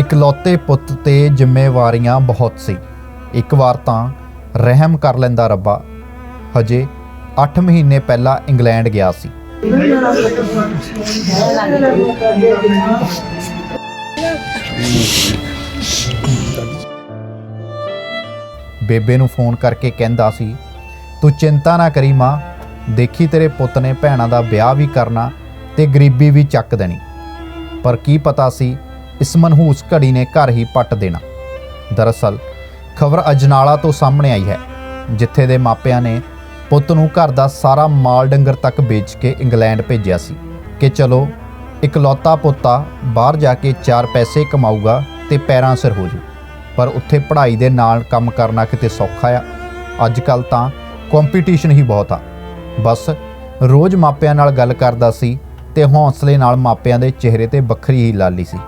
ਇਕਲੌਤੇ ਪੁੱਤ ਤੇ ਜ਼ਿੰਮੇਵਾਰੀਆਂ ਬਹੁਤ ਸੀ। ਇੱਕ ਵਾਰ ਤਾਂ ਰਹਿਮ ਕਰ ਲੈਂਦਾ ਰੱਬਾ। ਹਜੇ 8 ਮਹੀਨੇ ਪਹਿਲਾਂ ਇੰਗਲੈਂਡ ਗਿਆ ਸੀ। ਬੇਬੇ ਨੂੰ ਫੋਨ ਕਰਕੇ ਕਹਿੰਦਾ ਸੀ, ਤੂੰ ਚਿੰਤਾ ਨਾ ਕਰੀ ਮਾਂ, ਦੇਖੀ ਤੇਰੇ ਪੁੱਤ ਨੇ ਭੈਣਾਂ ਦਾ ਵਿਆਹ ਵੀ ਕਰਨਾ ਤੇ ਗਰੀਬੀ ਵੀ ਚੱਕ ਦੇਣੀ। ਪਰ ਕੀ ਪਤਾ ਸੀ ਇਸ ਮਨਹੂਸ ਘੜੀ ਨੇ ਘਰ ਹੀ ਪੱਟ ਦੇਣਾ। ਦਰਅਸਲ, ਖਬਰ ਅਜਨਾਲਾ ਤੋਂ ਸਾਹਮਣੇ ਆਈ ਹੈ, ਜਿੱਥੇ ਦੇ ਮਾਪਿਆਂ ਨੇ ਪੁੱਤ ਨੂੰ ਘਰ ਦਾ ਸਾਰਾ ਮਾਲ ਡੰਗਰ ਤੱਕ ਵੇਚ ਕੇ ਇੰਗਲੈਂਡ ਭੇਜਿਆ ਸੀ ਕਿ ਚਲੋ, ਇਕਲੌਤਾ ਪੁੱਤਾ ਬਾਹਰ ਜਾ ਕੇ ਚਾਰ ਪੈਸੇ ਕਮਾਊਗਾ ਤੇ ਪੈਰਾਂ ਸਿਰ ਹੋ ਜੂ। ਪਰ ਉੱਥੇ ਪੜ੍ਹਾਈ ਦੇ ਨਾਲ ਕੰਮ ਕਰਨਾ ਕਿਤੇ ਸੌਖਾ ਆ। ਅੱਜ ਕੱਲ ਤਾਂ ਕੰਪੀਟੀਸ਼ਨ ਹੀ ਬਹੁਤ ਆ। ਬਸ, ਰੋਜ਼ ਮਾਪਿਆਂ ਨਾਲ ਗੱਲ ਕਰਦਾ ਸੀ ਤੇ ਹੌਸਲੇ ਨਾਲ ਮਾਪਿਆਂ ਦੇ ਚਿਹਰੇ ਤੇ ਵੱਖਰੀ ਹੀ ਲਾਲੀ ਸੀ।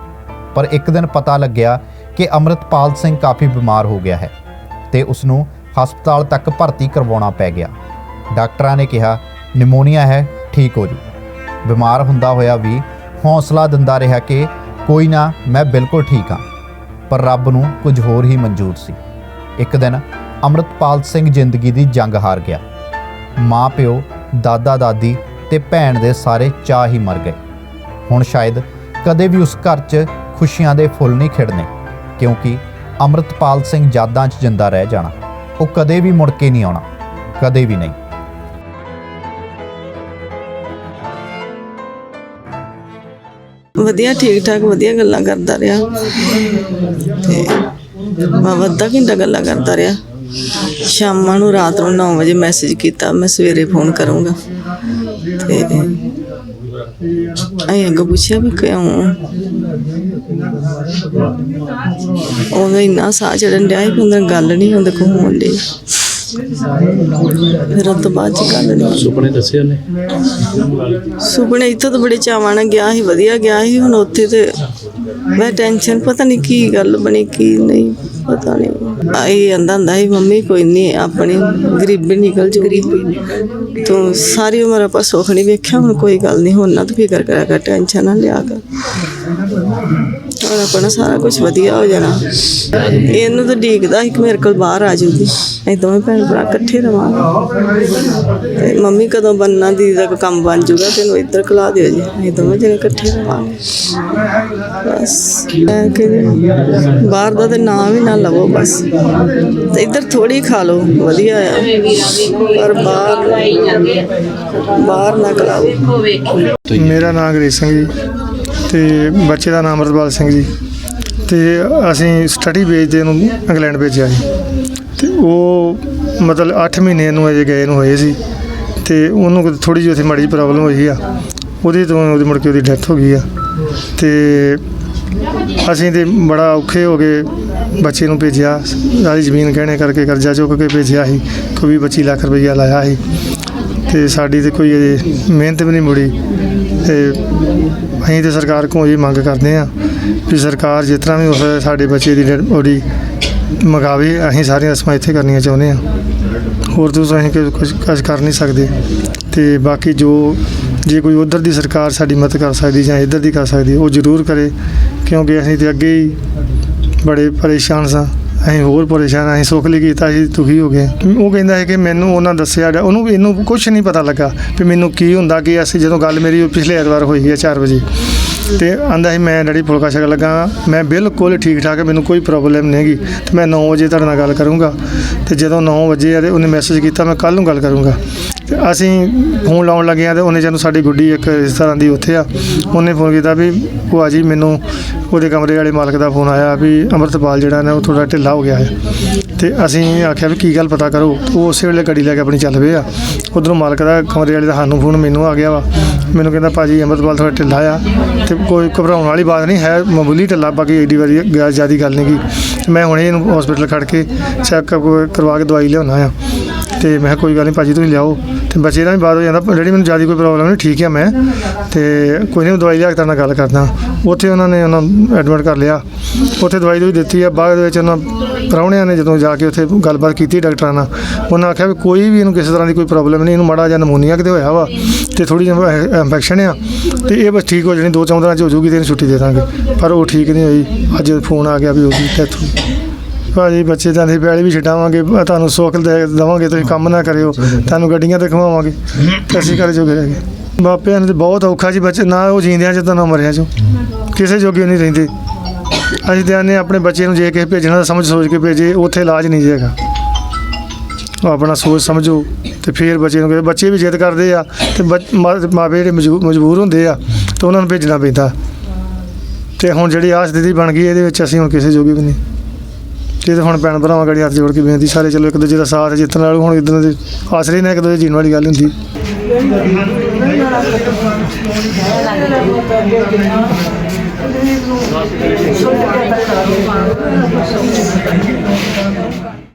ਪਰ ਇੱਕ ਦਿਨ ਪਤਾ ਲੱਗਿਆ ਕਿ ਅਮਰਤਪਾਲ ਸਿੰਘ ਕਾਫੀ ਬਿਮਾਰ ਹੋ ਗਿਆ ਹੈ ਤੇ ਉਸ ਨੂੰ ਹਸਪਤਾਲ ਤੱਕ ਭਰਤੀ ਕਰਵਾਉਣਾ ਪੈ ਗਿਆ। ਡਾਕਟਰਾਂ ਨੇ ਕਿਹਾ, ਨਿਮੋਨੀਆ ਹੈ, ਠੀਕ ਹੋ ਜੂ। ਬਿਮਾਰ ਹੁੰਦਾ ਹੋਇਆ ਵੀ ਹੌਸਲਾ ਦਿੰਦਾ ਰਿਹਾ ਕਿ ਕੋਈ ਨਾ, ਮੈਂ ਬਿਲਕੁਲ ਠੀਕ ਹਾਂ। ਪਰ ਰੱਬ ਨੂੰ ਕੁਝ ਹੋਰ ਹੀ ਮਨਜ਼ੂਰ ਸੀ। ਇੱਕ ਦਿਨ ਅਮਰਤਪਾਲ ਸਿੰਘ ਜ਼ਿੰਦਗੀ ਦੀ ਜੰਗ ਹਾਰ ਗਿਆ। ਮਾਂ, ਪਿਓ, ਦਾਦਾ, ਦਾਦੀ ਤੇ ਭੈਣ ਦੇ ਸਾਰੇ ਚਾਹ ਹੀ ਮਰ ਗਏ। ਹੁਣ ਸ਼ਾਇਦ ਕਦੇ ਵੀ ਉਸ ਘਰ 'ਚ ਖੁਸ਼ੀਆਂ ਦੇ ਫੁੱਲ ਨਹੀਂ ਖਿੜਨੇ, ਕਿਉਂਕਿ ਅਮਰਤਪਾਲ ਸਿੰਘ ਯਾਦਾਂ 'ਚ ਜਿੰਦਾ ਰਹਿ ਜਾਣਾ, ਉਹ ਕਦੇ ਵੀ ਮੁੜ ਕੇ ਨਹੀਂ ਆਉਣਾ, ਕਦੇ ਵੀ ਨਹੀਂ। ਵਧੀਆ ਠੀਕ ਠਾਕ ਵਧੀਆ ਗੱਲਾਂ ਕਰਦਾ ਰਿਹਾ। ਤੇ ਬਾਬਾ ਘੰਟਾ ਗੱਲਾਂ ਕਰਦਾ ਰਿਹਾ। ਸ਼ਾਮਾਂ ਨੂੰ ਰਾਤ ਨੂੰ 9 ਵਜੇ ਮੈਸੇਜ ਕੀਤਾ, ਮੈਂ ਸਵੇਰੇ ਫੋਨ ਕਰੂੰਗਾ। ਤੇ ਅਸੀਂ ਅੱਗੇ ਪੁੱਛਿਆ ਵੀ ਕਿਉਂ? ਉਹਦਾ ਇੰਨਾ ਸਾਹ ਚੜਨ ਡਿਆ ਕਿ ਉਹਨਾਂ ਗੱਲ ਨਹੀਂ ਹੁੰਦੀ ਕੋ ਹੋਣ ਡਈ। ਫਿਰ ਉਹ ਤੋਂ ਬਾਅਦ ਚ ਗੱਲ ਨਹੀਂ ਸੁਪਨੇ ਦੱਸੇ ਉਹਨੇ? ਸੁਪਨੇ ਇੱਥੇ ਤਾਂ ਬੜੇ ਚਾਵਾਂ ਨਾਲ ਗਿਆ ਸੀ ਵਧੀਆ ਗਿਆ ਸੀ ਹੁਣ ਉੱਥੇ ਤੇ ਮੈਂ ਟੈਨਸ਼ਨ ਪਤਾ ਨਹੀਂ ਕੀ ਗੱਲ ਬਣੀ ਕੀ ਨਹੀਂ ਪਤਾ ਨਹੀਂ। ਆਈ ਆਂਦਾ ਹੁੰਦਾ ਸੀ ਮੰਮੀ ਕੋਈ ਨਹੀਂ ਆਪਣੀ ਗਰੀਬੀ ਨਿਕਲ ਜੂ ਗਰੀਬੀ ਤੂੰ ਸਾਰੀ ਉਮਰ ਆਪਾਂ ਸੁੱਖ ਨਹੀਂ ਵੇਖਿਆ ਹੁਣ ਕੋਈ ਗੱਲ ਨਹੀਂ ਹੁਣ ਨਾ ਤੂੰ ਫਿਕਰ ਕਰਿਆ ਕਰ ਟੈਨਸ਼ਨ ਨਾ ਲਿਆ ਕਰ। ਹੁਣ ਆਪਣਾ ਸਾਰਾ ਕੁਝ ਵਧੀਆ ਹੋ ਜਾਣਾ। ਇਹਨੂੰ ਤਾਂ ਡੀਕਦਾ ਸੀ ਕਿ ਮੇਰੇ ਕੋਲ ਬਾਹਰ ਆ ਜੂਗੀ ਅਸੀਂ ਦੋਵੇਂ ਭੈਣ ਭਰਾ ਇਕੱਠੇ ਰਵਾਂਗੇ। ਤੇ ਮੰਮੀ ਕਦੋਂ ਬੰਨਾ ਦੀ ਦਾ ਕੰਮ ਬਣ ਜੂਗਾ ਤੈਨੂੰ ਇੱਧਰ ਕਲਾ ਦਿਓ ਜੀ। ਅਸੀਂ ਦੋਵੇਂ ਜਣੇ ਇਕੱਠੇ ਰਵਾਂਗੇ। ਬਸ ਕਿ ਬਾਹਰ ਦਾ ਤੇ ਨਾਂ ਵੀ ਨਾ ਲਵੋ ਬਸ। ਤੇ ਇੱਧਰ ਥੋੜੀ ਖਾ ਲਓ ਵਧੀਆ ਆ। ਪਰ ਬਾਹਰ ਬਾਹਰ ਨਾ ਕਲਾਓ ਮੇਰਾ ਨਾਮ ਗਰੀਸ਼ ਸਿੰਘ ਜੀ। ਤੇ ਬੱਚੇ ਦਾ ਨਾਮ ਅਮਰਪਾਲ ਸਿੰਘ ਜੀ। ਤੇ ਅਸੀਂ ਸਟੱਡੀ ਬੇਸ ਦੇ ਨੂੰ ਇੰਗਲੈਂਡ ਭੇਜਿਆ ਸੀ ਤੇ ਉਹ ਮਤਲਬ 8 ਮਹੀਨੇ ਨੂੰ ਅਜੇ ਗਏ ਨੂੰ ਹੋਏ ਸੀ। ਤੇ ਉਹਨੂੰ ਥੋੜੀ ਜਿਹੀ ਉੱਥੇ ਮਾੜੀ ਜਿਹੀ ਪ੍ਰੋਬਲਮ ਹੋਈ ਆ। ਉਹਦੇ ਤੋਂ ਉਹਦੀ ਮੁੜ ਕੇ ਉਹਦੀ ਡੈਥ ਹੋ ਗਈ ਆ। ਤੇ ਅਸੀਂ ਤੇ ਬੜਾ ਔਖੇ ਹੋ ਗਏ ਬੱਚੇ ਨੂੰ ਭੇਜਿਆ। ਸਾਰੀ ਜ਼ਮੀਨ ਗਹਿਣੇ ਕਰਕੇ ਕਰਜ਼ਾ ਚੁੱਕ ਕੇ ਭੇਜਿਆ ਸੀ। ਕੋਈ 25 ਲੱਖ ਰੁਪਈਆ ਲਾਇਆ ਸੀ। ਤੇ ਸਾਡੀ ਤੇ ਕੋਈ ਅਜੇ ਮਿਹਨਤ ਵੀ ਨਹੀਂ ਮੁੜੀ। ਤੇ ਅਸੀਂ ਤੇ ਸਰਕਾਰ ਕੋਲ ਇਹ ਮੰਗ ਕਰਦੇ ਆ ਵੀ ਸਰਕਾਰ ਜਿਸ ਤਰ੍ਹਾਂ ਵੀ ਹੋਵੇ ਸਾਡੇ ਬੱਚੇ ਦੀ ਡੈਡ ਬੋਡੀ ਮੰਗਾਵੇ ਅਸੀਂ ਸਾਰੀਆਂ ਰਸਮਾਂ ਇੱਥੇ ਕਰਨੀਆਂ ਚਾਹੁੰਦੇ ਆ ਹੋਰ ਤੁਸੀਂ ਅਸੀਂ ਕੁਝ ਕੁਝ ਕੁਝ ਕਰ ਨਹੀਂ ਸਕਦੇ। ਤੇ ਬਾਕੀ ਜੋ ਜੇ ਕੋਈ ਉਧਰ ਦੀ ਸਰਕਾਰ ਸਾਡੀ ਮਦਦ ਕਰ ਸਕਦੀ ਜਾਂ ਇੱਧਰ ਦੀ ਕਰ ਸਕਦੀ, ਉਹ ਜ਼ਰੂਰ ਕਰੇ, ਕਿਉਂਕਿ ਅਸੀਂ ਤੇ ਅੱਗੇ ਹੀ ਬੜੇ ਪਰੇਸ਼ਾਨ ਸਾਂ। ਅਸੀਂ ਹੋਰ ਪਰੇਸ਼ਾਨ ਅਸੀਂ ਸੁੱਖ ਲਈ ਕੀਤਾ, ਅਸੀਂ ਦੁਖੀ ਹੋ ਗਏ ਉਹ ਕਹਿੰਦਾ ਹੈ ਕਿ ਮੈਨੂੰ ਉਹਨਾਂ ਦੱਸਿਆ ਜਾ- ਉਹਨੂੰ ਵੀ ਇਹਨੂੰ ਕੁਝ ਨਹੀਂ ਪਤਾ ਲੱਗਾ ਵੀ ਮੈਨੂੰ ਕੀ ਹੁੰਦਾ, ਕਿ ਅਸੀਂ ਜਦੋਂ ਗੱਲ ਮੇਰੀ ਪਿਛਲੇ ਐਤਵਾਰ ਹੋਈ ਹੈ 4 ਵਜੇ। ਤੇ ਆਂਦਾ ਸੀ, ਮੈਂ ਡੈਡੀ ਫੁਲਕਾ ਛਕ ਲੱਗਾ ਮੈਂ ਬਿਲਕੁਲ ਠੀਕ ਠਾਕ ਮੈਨੂੰ ਕੋਈ ਪ੍ਰੋਬਲਮ ਨਹੀਂ ਹੈਗੀ, ਤੇ ਮੈਂ 9 ਵਜੇ ਤੁਹਾਡੇ ਨਾਲ ਗੱਲ ਕਰੂੰਗਾ। ਤੇ ਜਦੋਂ 9 ਵਜੇ ਆ ਤੇ ਉਹਨੇ ਮੈਸੇਜ ਕੀਤਾ, ਮੈਂ ਕੱਲ ਨੂੰ ਗੱਲ ਕਰੂੰਗਾ। ਤੇ ਅਸੀਂ ਫੋਨ ਲਾਉਣ ਲੱਗੇ ਆ ਤੇ ਉਹਨੇ ਜਦੋਂ ਸਾਡੀ ਗੁੱਡੀ ਇੱਕ ਇਸ ਤਰ੍ਹਾਂ ਦੀ ਉੱਥੇ ਆ, ਉਹਨੇ ਫੋਨ ਕੀਤਾ ਵੀ ਭੂਆ ਜੀ ਮੈਨੂੰ ਉਹਦੇ ਕਮਰੇ ਵਾਲੇ ਮਾਲਕ ਦਾ ਫੋਨ ਆਇਆ ਵੀ ਅੰਮ੍ਰਿਤਪਾਲ ਜਿਹੜਾ ਨਾ ਉਹ ਥੋੜਾ ਢਿੱਲਾ ਹੋ ਗਿਆ ਹੈ। ਤੇ ਅਸੀਂ ਆਖਿਆ ਵੀ ਕੀ ਗੱਲ ਪਤਾ ਕਰੋ, ਉਹ ਉਸੇ ਵੇਲੇ ਗੱਡੀ ਲੈ ਕੇ ਆਪਣੀ ਚੱਲ ਪਏ ਆ। ਉਧਰੋਂ ਮਾਲਕ ਦਾ ਕਮਰੇ ਵਾਲੇ ਦਾ ਸਾਨੂੰ ਫੋਨ ਮੈਨੂੰ ਆ ਗਿਆ ਵਾ। ਮੈਨੂੰ ਕਹਿੰਦਾ ਭਾਜੀ ਅੰਮ੍ਰਿਤਪਾਲ ਥੋੜਾ ਢਿੱਲਾ ਆ ਤੇ ਕੋਈ ਘਬਰਾਉਣ ਵਾਲੀ ਬਾਤ ਨਹੀਂ ਹੈ, ਮਾਮੂਲੀ ਢਿੱਲਾ, ਬਾਕੀ ਏਡੀ ਵਾਰੀ ਜ਼ਿਆਦਾ ਗੱਲ ਨਹੀਂ ਗੀ। ਮੈਂ ਹੁਣੇ ਇਹਨੂੰ ਹਸਪੀਟਲ ਖੜ ਕੇ ਚੈੱਕਅਪ ਕਰਵਾ ਕੇ ਦਵਾਈ ਲਿਆਉਣਾ ਆ। ਤੇ ਮੈਂ ਕਿਹਾ ਕੋਈ ਗੱਲ ਨਹੀਂ ਭਾਜੀ ਤੁਸੀਂ ਲਿਆਓ। ਤੇ ਬੱਚੇ ਦਾ ਵੀ ਬਾਅਦ ਹੋ ਜਾਂਦਾ ਜਿਹੜੀ ਮੈਨੂੰ ਜ਼ਿਆਦਾ ਕੋਈ ਪ੍ਰੋਬਲਮ ਨਹੀਂ, ਠੀਕ ਹੈ ਮੈਂ। ਤੇ ਕੋਈ ਨਹੀਂ ਦਵਾਈ ਲਿਆ ਕੇ ਤੁਹਾਡੇ ਨਾਲ ਗੱਲ ਕਰਦਾ। ਉੱਥੇ ਉਹਨਾਂ ਨੇ ਉਹਨਾਂ ਐਡਮਿਟ ਕਰ ਲਿਆ। ਉੱਥੇ ਦਵਾਈ ਦਵਾਈ ਦਿੱਤੀ ਆ, ਬਾਅਦ ਵਿੱਚ ਉਹਨਾਂ ਪ੍ਰਾਹੁਣਿਆਂ ਨੇ ਜਦੋਂ ਜਾ ਕੇ ਉੱਥੇ ਗੱਲਬਾਤ ਕੀਤੀ ਡਾਕਟਰਾਂ ਨਾਲ, ਉਹਨਾਂ ਆਖਿਆ ਵੀ ਕੋਈ ਵੀ ਇਹਨੂੰ ਕਿਸੇ ਤਰ੍ਹਾਂ ਦੀ ਕੋਈ ਪ੍ਰੋਬਲਮ ਨਹੀਂ, ਇਹਨੂੰ ਮਾੜਾ ਜਿਹਾ ਨਮੂਨੀਆ ਕਿਤੇ ਹੋਇਆ ਵਾ, ਤੇ ਥੋੜੀ ਜਿਹੀ ਇਨਫੈਕਸ਼ਨ ਆ, ਤੇ ਇਹ ਬਸ ਠੀਕ ਹੋ ਜਾਣੀ, ਦੋ ਚੌਂ ਦਿਨਾਂ ਚ ਹੋ ਜਾਊਗੀ ਤੇ ਇਹਨੂੰ ਛੁੱਟੀ ਦੇ ਦਾਂਗੇ। ਪਰ ਉਹ ਠੀਕ ਨਹੀਂ ਹੋਈ। ਅੱਜ ਫੋਨ ਆ ਗਿਆ ਵੀ ਉਹਦੀ ਹੋ ਗਈ। ਭਾਜੀ, ਬੱਚੇ ਤਾਂ ਅਸੀਂ ਪੈਲੀ ਵੀ ਛਡਾਵਾਂਗੇ ਤੁਹਾਨੂੰ ਸੁੱਖ ਦੇ ਦੇਵਾਂਗੇ, ਤੁਸੀਂ ਕੰਮ ਨਾ ਕਰਿਓ, ਤੁਹਾਨੂੰ ਗੱਡੀਆਂ ਤੇ ਖਵਾਵਾਂਗੇ ਤੇ ਅਸੀਂ ਘਰੇ ਜੋਗੇ ਰਹਿ ਗਏ। ਮਾਪਿਆਂ ਨੂੰ ਤੇ ਬਹੁਤ ਔਖਾ ਜੀ, ਬੱਚੇ ਨਾ ਉਹ ਜੀਂਦਿਆਂ ਚ ਤਾਂ ਨਾ ਮਰਿਆਂ ਚੋਂ। ਕਿਸੇ ਜੋਗੇ ਨਹੀਂ ਰਹਿੰਦੇ। ਅਸੀਂ ਤੇ ਆਨੇ ਆਪਣੇ ਬੱਚੇ ਨੂੰ ਜੇ ਕਿਸੇ ਭੇਜਣਾ ਤਾਂ ਸਮਝ ਸੋਚ ਕੇ ਭੇਜੇ, ਉੱਥੇ ਇਲਾਜ ਨਹੀਂ ਜੇਗਾ ਉਹ ਆਪਣਾ ਸੋਚ ਸਮਝੋ ਤੇ ਫਿਰ ਬੱਚੇ ਨੂੰ ਬੱਚੇ ਵੀ ਜਿੱਦ ਕਰਦੇ ਆ ਤੇ ਬੱਚ- ਮਾ- ਮਾਪੇ ਜਿਹੜੇ ਮਜਬੂ- ਮਜਬੂਰ ਹੁੰਦੇ ਆ, ਤੇ ਉਹਨਾਂ ਨੂੰ ਭੇਜਣਾ ਪੈਂਦਾ। ਤੇ ਹੁਣ ਜਿਹੜੀ ਆਸ ਦਿੱਤੀ ਬਣ ਗਈ, ਇਹਦੇ ਵਿੱਚ ਅਸੀਂ ਹੁਣ ਕਿਸੇ ਜੋਗੇ ਵੀ ਨਹੀਂ। ਤੇ ਇਹ ਤਾਂ ਹੁਣ ਭੈਣ ਭਰਾਵਾਂ ਗੜੀ ਹੱਥ ਜੋੜ ਕੇ ਬੇਨਤੀ ਸਾਰੇ ਚਲੋ ਇੱਕ ਦੂਜੇ ਦਾ ਸਾਥ ਜਿੱਤਣ ਨਾਲ ਹੁਣ ਇਦਾਂ ਦੇ ਆਸਰੇ ਨੇ, ਇੱਕ ਦੂਜੇ ਜੀਣ ਵਾਲੀ ਗੱਲ ਹੁੰਦੀ।